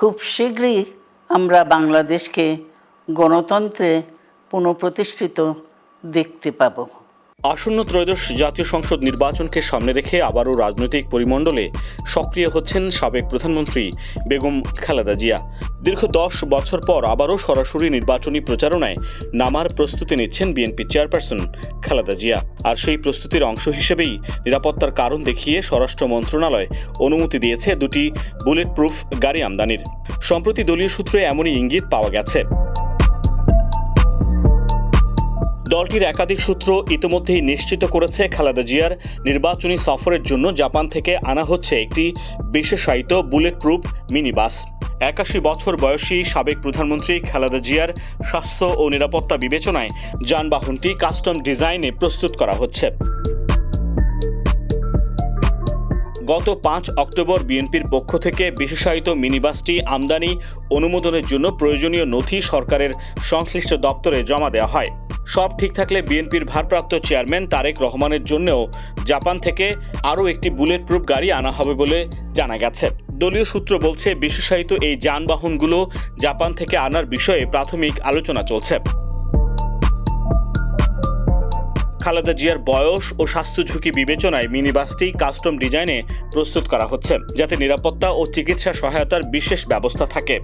খুব শীঘ্রই আমরা বাংলাদেশকে গণতন্ত্রে পুনঃপ্রতিষ্ঠিত দেখতে পাব। আসন্ন ত্রয়োদশ জাতীয় সংসদ নির্বাচনকে সামনে রেখে আবারও রাজনৈতিক পরিমণ্ডলে সক্রিয় হচ্ছেন সাবেক প্রধানমন্ত্রী বেগম খালেদা জিয়া। দীর্ঘ দশ বছর পর আবারও সরাসরি নির্বাচনী প্রচারণায় নামার প্রস্তুতি নিচ্ছেন বিএনপি চেয়ারপারসন খালেদা জিয়া। আর সেই প্রস্তুতির অংশ হিসেবেই নিরাপত্তার কারণ দেখিয়ে স্বরাষ্ট্র মন্ত্রণালয় অনুমতি দিয়েছে দুটি বুলেট প্রুফ গাড়ি আমদানির। সম্প্রতি দলীয় সূত্রে এমনই ইঙ্গিত পাওয়া গেছে। দলটির একাধিক সূত্র ইতিমধ্যেই নিশ্চিত করেছে খালেদা জিয়ার নির্বাচনী সফরের জন্য জাপান থেকে আনা হচ্ছে একটি বিশেষায়িত বুলেট প্রুফ মিনি বাস একাশি বছর বয়সী সাবেক প্রধানমন্ত্রী খালেদা জিয়ার স্বাস্থ্য ও নিরাপত্তা বিবেচনায় যানবাহনটি কাস্টম ডিজাইনে প্রস্তুত করা হচ্ছে। গত পাঁচ অক্টোবর বিএনপির পক্ষ থেকে বিশেষায়িত মিনিবাসটি আমদানি অনুমোদনের জন্য প্রয়োজনীয় নথি সরকারের সংশ্লিষ্ট দপ্তরে জমা দেওয়া হয়। সব ঠিক থাকলে বিএনপির ভারপ্রাপ্ত চেয়ারম্যান তারেক রহমানের জন্যও জাপান থেকে আরও একটি বুলেট প্রুফ গাড়ি আনা হবে বলে জানা গেছে। দলীয় সূত্র বলছে, বিশেষায়িত এই যানবাহনগুলো জাপান থেকে আনার বিষয়ে প্রাথমিক আলোচনা চলছে। খালেদা জিয়ার বয়স ও স্বাস্থ্য ঝুঁকি বিবেচনায় মিনি বাসটি কাস্টম ডিজাইনে প্রস্তুত করা হচ্ছে, যাতে নিরাপত্তা ও চিকিৎসা সহায়তার বিশেষ ব্যবস্থা থাকে।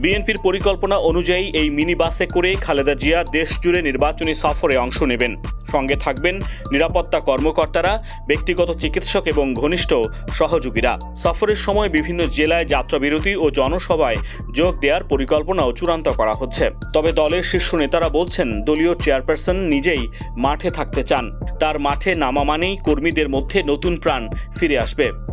বিএনপির পরিকল্পনা অনুযায়ী এই মিনি বাসে করে খালেদা জিয়া দেশ জুড়ে নির্বাচনী সফরে অংশ নেবেন। সঙ্গে থাকবেন নিরাপত্তা কর্মকর্তারা, ব্যক্তিগত চিকিৎসক এবং ঘনিষ্ঠ সহযোগীরা। সফরের সময় বিভিন্ন জেলায় যাত্রাবিরতি ও জনসভায় যোগ দেওয়ার পরিকল্পনাও চূড়ান্ত করা হচ্ছে। তবে দলের শীর্ষ নেতারা বলছেন, দলীয় চেয়ারপারসন নিজেই মাঠে থাকতে চান। তার মাঠে নামা মানেই কর্মীদের মধ্যে নতুন প্রাণ ফিরে আসবে।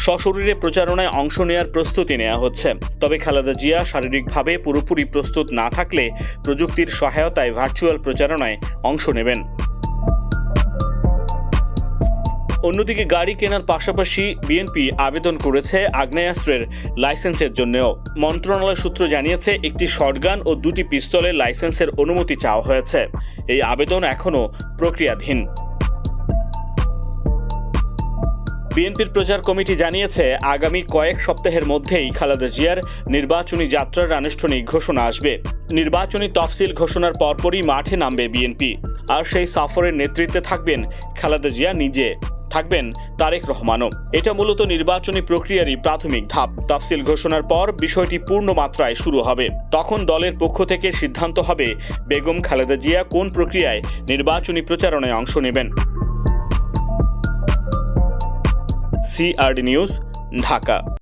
সশরীরে প্রচারণায় অংশ নেওয়ার প্রস্তুতি নেওয়া হচ্ছে। তবে খালেদা জিয়া শারীরিকভাবে পুরোপুরি প্রস্তুত না থাকলে প্রযুক্তির সহায়তায় ভার্চুয়াল প্রচারণায় অংশ নেবেন। অন্যদিকে গাড়ি কেনার পাশাপাশি বিএনপি আবেদন করেছে আগ্নেয়াস্ত্রের লাইসেন্সের জন্যও। মন্ত্রণালয় সূত্র জানিয়েছে, একটি শটগান ও দুটি পিস্তলের লাইসেন্সের অনুমতি চাওয়া হয়েছে। এই আবেদন এখনও প্রক্রিয়াধীন। বিএনপির প্রচার কমিটি জানিয়েছে, আগামী কয়েক সপ্তাহের মধ্যেই খালেদা জিয়ার নির্বাচনী যাত্রার আনুষ্ঠানিক ঘোষণা আসবে। নির্বাচনী তফসিল ঘোষণার পরপরই মাঠে নামবে বিএনপি। আর সেই সফরের নেতৃত্বে থাকবেন খালেদা জিয়া নিজে। থাকবেন তারেক রহমানও। এটা মূলত নির্বাচনী প্রক্রিয়ারই প্রাথমিক ধাপ। তফসিল ঘোষণার পর বিষয়টি পূর্ণ মাত্রায় শুরু হবে। তখন দলের পক্ষ থেকে সিদ্ধান্ত হবে বেগম খালেদা জিয়া কোন প্রক্রিয়ায় নির্বাচনী প্রচারণায় অংশ নেবেন। CRD news Dhaka.